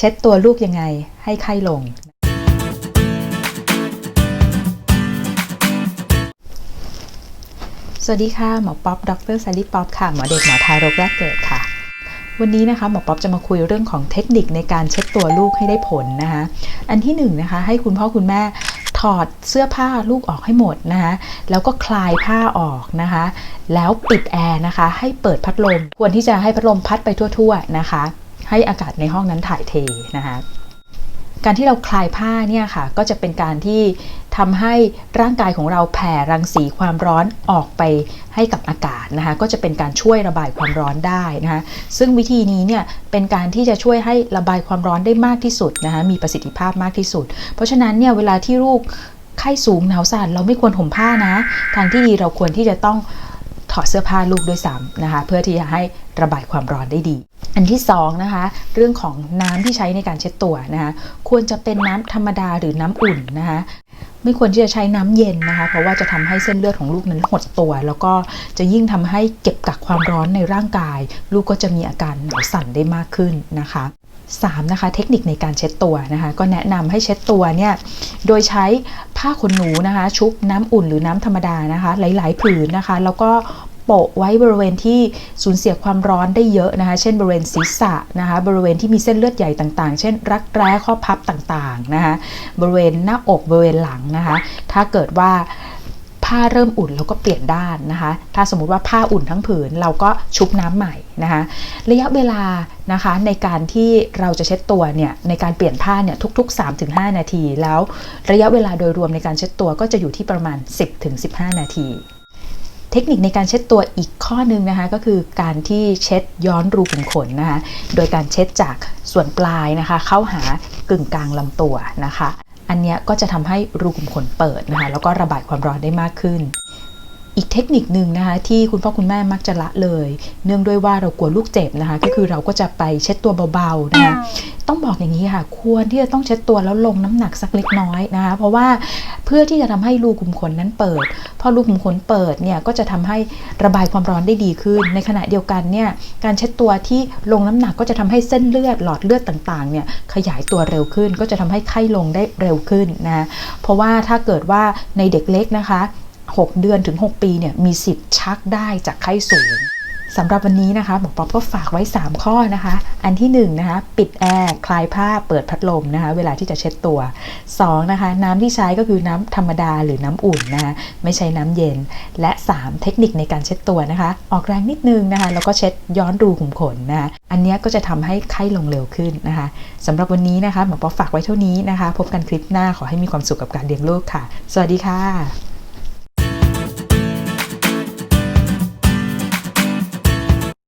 เช็ดตัวลูกยังไงให้ไข้ลง สวัสดีค่ะ หมอป๊อป ดรซาลิป๊อปค่ะ หมอเด็กหมอทารกแรกเกิดค่ะวันนี้นะคะหมอป๊อปจะมาคุยเรื่องของเทคนิคในการเช็ดตัวลูกให้ได้ผลนะคะอันที่หนึ่งนะคะให้คุณพ่อคุณแม่ถอดเสื้อผ้าลูกออกให้หมดนะคะแล้วก็คลายผ้าออกนะคะ แล้วปิดแอร์นะคะ ให้เปิดพัดลม ควรที่จะให้พัดลมพัดไปทั่ว ๆนะคะ ให้อากาศในห้องนั้นถ่ายเทนะคะการที่เราคลายผ้าเนี่ยค่ะก็จะเป็นการที่ทำให้ร่างกายของเราแผ่รังสีความร้อนออกไปให้กับอากาศนะคะก็จะเป็นการช่วยระบายความร้อนได้นะคะซึ่งวิธีนี้เนี่ยเป็นการที่จะช่วยให้ระบายความร้อนได้มากที่สุดนะคะมีประสิทธิภาพมากที่สุด เพราะฉะนั้นเนี่ยเวลาที่ลูกไข้สูงหนาวสั่นเราไม่ควรห่มผ้านะ ทางที่ดีเราควรที่จะต้อง อดเสื้อผ้าลูกด้วยซ้ำนะคะ เพื่อที่จะให้ระบายความร้อนได้ดี อันที่สองนะคะ เรื่องของน้ำที่ใช้ในการเช็ดตัวนะคะ ควรจะเป็นน้ำธรรมดาหรือน้ำอุ่นนะคะไม่ควรที่จะใช้น้ำเย็นนะคะ เพราะว่าจะทำให้เส้นเลือดของลูกนั้นหดตัว แล้วก็จะยิ่งทำให้เก็บกักความร้อนในร่างกาย ลูกก็จะมีอาการหนาวสั่นได้มากขึ้นนะคะ 3. นะคะเทคนิคในการเช็ดตัวนะคะ ก็แนะนำให้เช็ดตัวเนี่ยโดยใช้ผ้าขนหนูนะคะ ชุบน้ำอุ่นหรือน้ำธรรมดานะคะ หลาย ๆ ผืนนะคะ แล้วก็ โปะไว้บริเวณที่สูญเสียความร้อนได้เยอะนะคะ เช่นบริเวณศีรษะนะคะ บริเวณที่มีเส้นเลือดใหญ่ต่างๆ เช่น รักแร้ข้อพับต่างๆนะคะ บริเวณหน้าอกบริเวณหลังนะคะ ถ้าเกิดว่าผ้าเริ่มอุ่นเราก็เปลี่ยนด้านนะคะ ถ้าสมมุติว่าผ้าอุ่นทั้งผืนเราก็ชุบน้ำใหม่นะคะ ระยะเวลานะคะในการที่เราจะเช็ดตัวเนี่ยในการเปลี่ยนผ้าเนี่ยทุก ๆ 3-5 นาที แล้วระยะเวลาโดยรวมในการเช็ดตัวก็จะอยู่ที่ประมาณ 10-15 นาที เทคนิคในการเช็ดตัวอีกข้อหนึงนะคะ ก็คือการที่เช็ดย้อนรูขุมขนนะคะ โดยการเช็ดจากส่วนปลายนะคะ เข้าหากึ่งกลางลำตัวนะคะ อันนี้ก็จะทำให้รูขุมขนเปิดนะคะ แล้วก็ระบายความร้อนได้มากขึ้น อีกเทคนิคหนึ่งนะคะ ที่คุณพ่อคุณแม่มักจะละเลย เนื่องด้วยว่าเรากลัวลูกเจ็บนะคะ ก็คือเราก็จะไปเช็ดตัวเบาๆนะคะ ต้องบอกอย่างนี้ค่ะ ควรที่จะต้องเช็ดตัวแล้วลงน้ำหนักสักเล็กน้อยนะคะ เพราะว่าเพื่อที่จะทำให้รูขุมขนนั้นเปิด พอรูขุมขนเปิดเนี่ยก็จะทำให้ระบายความร้อนได้ดีขึ้น ในขณะเดียวกันเนี่ยการเช็ดตัวที่ลงน้ำหนักก็จะทำให้เส้นเลือดหลอดเลือดต่างๆเนี่ยขยายตัวเร็วขึ้น ก็จะทำให้ไข้ลงได้เร็วขึ้นนะ เพราะว่าถ้าเกิดว่าในเด็กเล็กนะคะ 6 เดือนถึง 6 ปีเนี่ยมีสิทธิ์ชักได้จากไข้สูง สำหรับวันนี้นะคะหมอป๊อปก็ฝากไว้ 3 ข้อนะคะ อันที่1นนะคะปิดแอร์คลายผ้าเปิดพัดลมนะคะ เวลาที่จะเช็ดตัว2นะคะน้ำที่ใช้ก็คือน้ำธรรมดาหรือน้ำอุ่นนะคะไม่ใช่น้ำเย็น และ 3 เทคนิคในการเช็ดตัวนะคะ ออกแรงนิดนึงนะคะแล้วก็เช็ดย้อนรูขุมขนนะคะอันนี้ก็จะทำให้ไข้ลงเร็วขึ้นนะคะสำหรับวันนี้นะคะหมอป๊อปฝากไว้เท่านี้นะคะ พบกันคลิปหน้าขอให้มีความสุขกับการเลี้ยงลูกค่ะ สวัสดีค่ะ